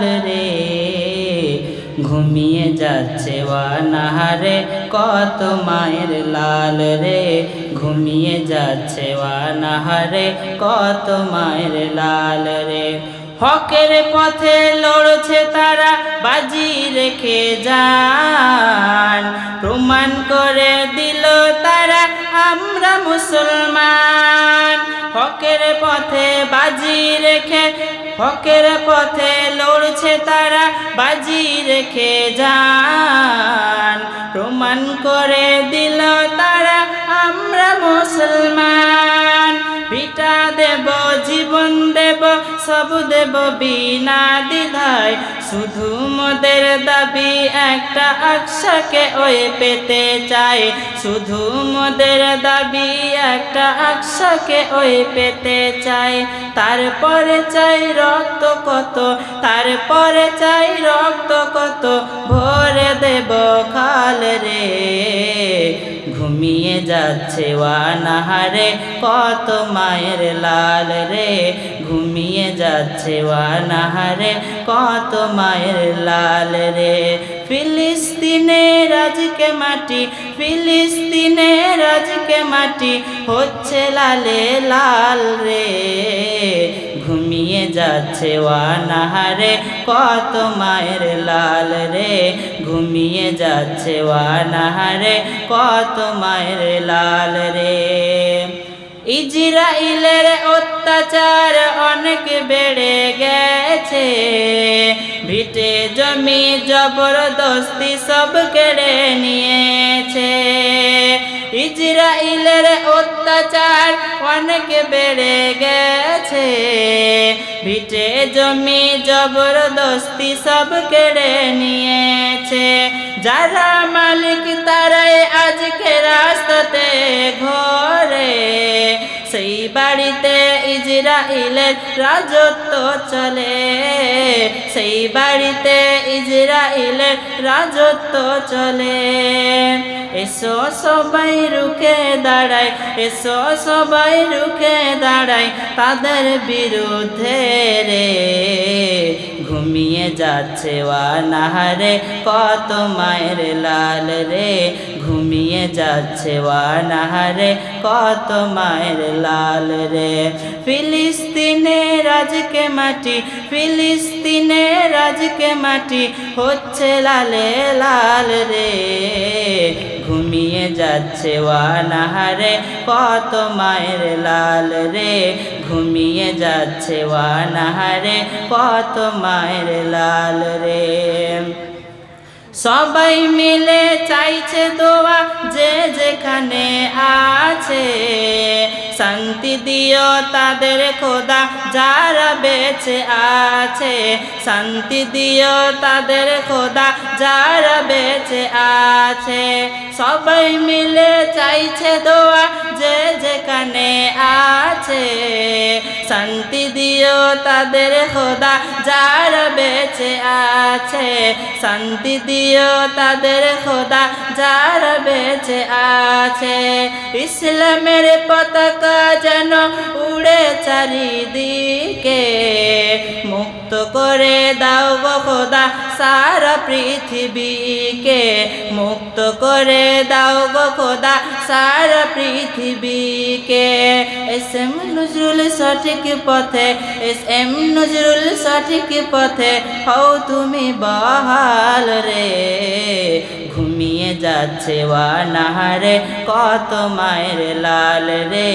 রে, ঘুমিয়ে যাচ্ছে ওয়ানাহারে কত মায়ের লাল রে। ঘুমিয়ে যাচ্ছে ওয়ানাহারে কত মায়ের লাল রে। হকের পথে লড়ছে তারা, বাজি রেখে যান। প্রমাণ করে দিল তারা আমরা মুসলমান। হকের পথে বাজি রেখে, হকের পথে লড়ছে তারা, বাজি রেখে যান। প্রমাণ করে দিল তারা, আমরা মুসলমান। দেব, জীবন দেব, সব দেব বিনা দ্বিধায়। শুধু মোদের দাবি একটা আকশাকে ওই পেতে চাই। শুধু মোদের দাবি একটা আকশাকে ওই পেতে চাই। তারপরে চাই রক্ত কত, তারপরে চাই রক্ত কত। ভরে দেব খাল রে। ঘুমিয়ে যাচ্ছে ওয়ানাহারে। কত মায়ের লাল রে, ঘুমিয়ে যাচ্ছে ওয়ানাহারে। কত মায়ের লাল রে। ফিলিস্তিনের আজকে মাটি ফিলিস্তিনের আজকে মাটি, হচ্ছে লালে লাল রে। ঘুমিয়ে যাচ্ছে ওয়ানাহারে কত মায়ের লাল রে। ঘুমিয়ে যাচ্ছে ওয়ানাহারে কত মায়ের লাল রে। ইজরাইলের অত্যাচার অনেক বেড়ে গেছে। ভিটে জমি জবরদস্তি সব কেড়ে নিয়েছে। ইজরাইলের অত্যাচার অনেক বেড়ে গেছে। ভিটে জমি জবরদস্তি সব কেড়ে নিয়েছে। যারা মালিক তারাই আজকে রাস্তাতে ঘরে। সেই বাড়িতে ইজরাইলের রাজত্ব চলে। সেই বাড়িতে ইজরাইলের রাজত্ব চলে। এসো সবাই রুখে দাঁড়ায়, এসো সবাই রুখে দাঁড়ায়, তাদের বিরুদ্ধে রে। ঘুমিয়ে যাচ্ছে ওয়ানাহারে কত মায়ের লাল রে। ঘুমিয়ে যাচ্ছে ওয়ানাহারে কত মায়ের লাল রে। ফিলিস্তিনের আজকে মাটি ফিলিস্তিনের আজকে মাটি, হচ্ছে লালে লাল রে। ঘুমিয়ে যাচ্ছে ওয়ানাহারে কত মায়ের লাল রে। ঘুমিয়ে যাচ্ছে ওয়ানাহারে কত মায়ের লাল রে। সবাই মিলে চাইছে দোয়া যে যেখানে আছে। শান্তি দিও তাদের খোদা যারা বেঁচে আছে। শান্তি দিও তাদের খোদা যারা বেঁচে আছে। সবাই মিলে চাইছে দোয়া যে যেখানে আছে শান্তি দিও তাদের খোদা, যার বেঁচে আছে। শান্তি দিও তাদের খোদা, যার বেঁচে আছে। ইসলামের পতাকা যেন উড়ে চারিদিকে। মুক্ত করে দাও খোদা সারা পৃথিবীকে। মুক্ত করে দাও খোদা সারা পৃথিবীকে। এস এম নজরুল সঠিক পথে এস এম নজরুল সঠিক পথে হও তুমি বহাল রে। ঘুমিয়ে যাচ্ছে ওয়ানাহারে কত মায়ের লাল রে।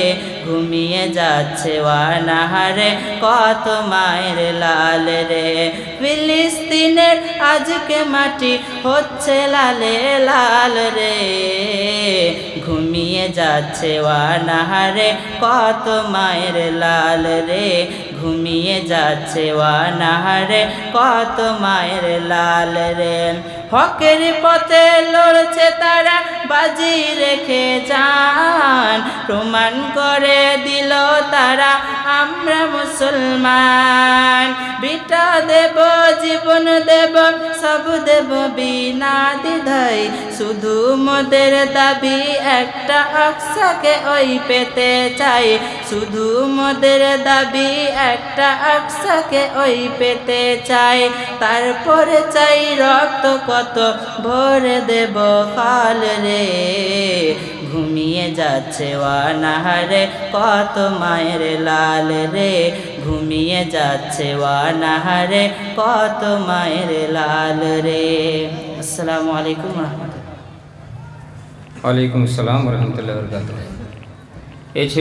ঘুমিয়ে যাচ্ছে ওয়ানাহারে কত মায়ের লাল রে। ফিলিস্তিনের আজকে মাটি হচ্ছে লালে লাল রে। ঘুমিয়ে যাচ্ছে ওয়ানাহারে কত মায়ের লাল রে। ঘুমিয়ে যাচ্ছে ওয়ানাহারে কত মায়ের লাল রে। হকের পথে লড়ছে তারা, বাজি রেখে যান। প্রমাণ করে দিল তারা, আমরা মুসলমান। বিটা দেব, জীবন দেব, সব দেব বিনা দ্বিধাই শুধু মোদের দাবি, একটা আকসাকে ওই পেতে চাই। শুধু মোদের দাবি একটা আকসাকে ওই পেতে চাই। তারপরে চাই রক্ত কত, ভরে দেব কাল রে। ঘুমিয়ে যাচ্ছে ওয়ানাহারে কত মায়ের লাল রে। ঘুমিয়ে যাচ্ছে ওয়ানাহারে কত মায়ের লাল রে। আসসালামু আলাইকুম রহমতুল্লাহ। ওয়ালাইকুম আসসালাম রহমতুল্লাহ বরকাত এই